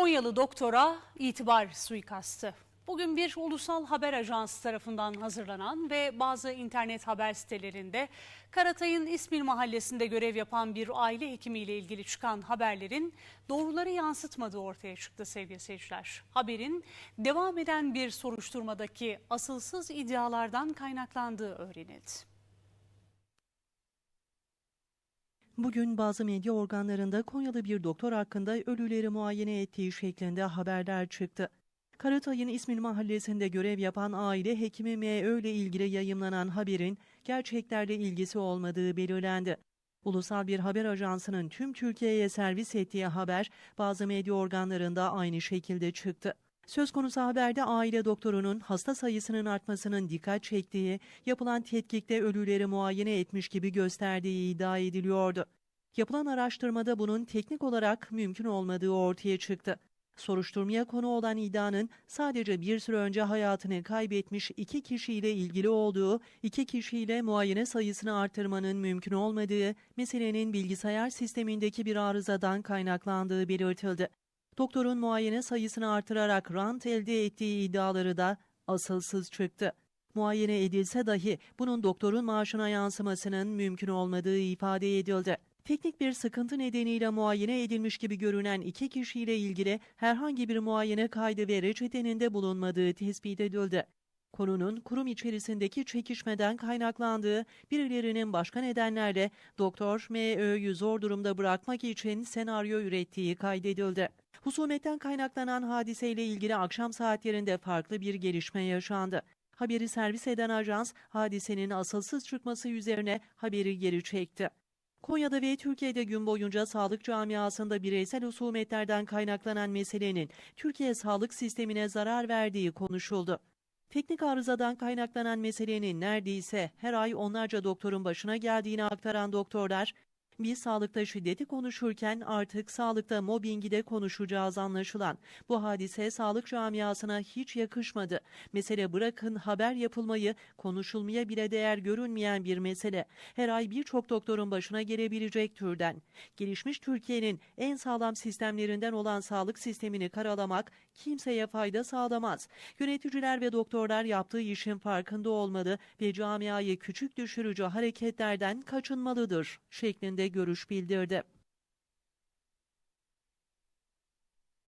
Konyalı doktora itibar suikastı. Bugün bir ulusal haber ajansı tarafından hazırlanan ve bazı internet haber sitelerinde Karatay'ın İsmil mahallesinde görev yapan bir aile hekimiyle ilgili çıkan haberlerin doğruları yansıtmadığı ortaya çıktı sevgili seyirciler. Haberin devam eden bir soruşturmadaki asılsız iddialardan kaynaklandığı öğrenildi. Bugün bazı medya organlarında Konyalı bir doktor hakkında ölüleri muayene ettiği şeklinde haberler çıktı. Karatay'ın İsmil mahallesinde görev yapan aile hekimi M.Ö. ile ilgili yayımlanan haberin gerçeklerle ilgisi olmadığı belirlendi. Ulusal bir haber ajansının tüm Türkiye'ye servis ettiği haber bazı medya organlarında aynı şekilde çıktı. Söz konusu haberde aile doktorunun hasta sayısının artmasının dikkat çektiği, yapılan tetkikte ölüleri muayene etmiş gibi gösterdiği iddia ediliyordu. Yapılan araştırmada bunun teknik olarak mümkün olmadığı ortaya çıktı. Soruşturmaya konu olan iddianın sadece bir süre önce hayatını kaybetmiş iki kişiyle ilgili olduğu, iki kişiyle muayene sayısını artırmanın mümkün olmadığı, meselenin bilgisayar sistemindeki bir arızadan kaynaklandığı belirtildi. Doktorun muayene sayısını artırarak rant elde ettiği iddiaları da asılsız çıktı. Muayene edilse dahi bunun doktorun maaşına yansımasının mümkün olmadığı ifade edildi. Teknik bir sıkıntı nedeniyle muayene edilmiş gibi görünen iki kişiyle ilgili herhangi bir muayene kaydı ve reçetenin de bulunmadığı tespit edildi. Konunun kurum içerisindeki çekişmeden kaynaklandığı, birilerinin başka nedenlerle Doktor M.Ö.'yü zor durumda bırakmak için senaryo ürettiği kaydedildi. Husumetten kaynaklanan hadiseyle ilgili akşam saatlerinde farklı bir gelişme yaşandı. Haberi servis eden ajans hadisenin asılsız çıkması üzerine haberi geri çekti. Konya'da ve Türkiye'de gün boyunca sağlık camiasında bireysel husumetlerden kaynaklanan meselenin Türkiye sağlık sistemine zarar verdiği konuşuldu. Teknik arızadan kaynaklanan meselenin neredeyse her ay onlarca doktorun başına geldiğini aktaran doktorlar, biz sağlıkta şiddeti konuşurken artık sağlıkta mobbingi de konuşacağız anlaşılan. Bu hadise sağlık camiasına hiç yakışmadı. Mesele bırakın haber yapılmayı, konuşulmaya bile değer görünmeyen bir mesele. Her ay birçok doktorun başına gelebilecek türden. Gelişmiş Türkiye'nin en sağlam sistemlerinden olan sağlık sistemini karalamak kimseye fayda sağlamaz. Yöneticiler ve doktorlar yaptığı işin farkında olmalı ve camiayı küçük düşürücü hareketlerden kaçınmalıdır şeklinde görüş bildirdi.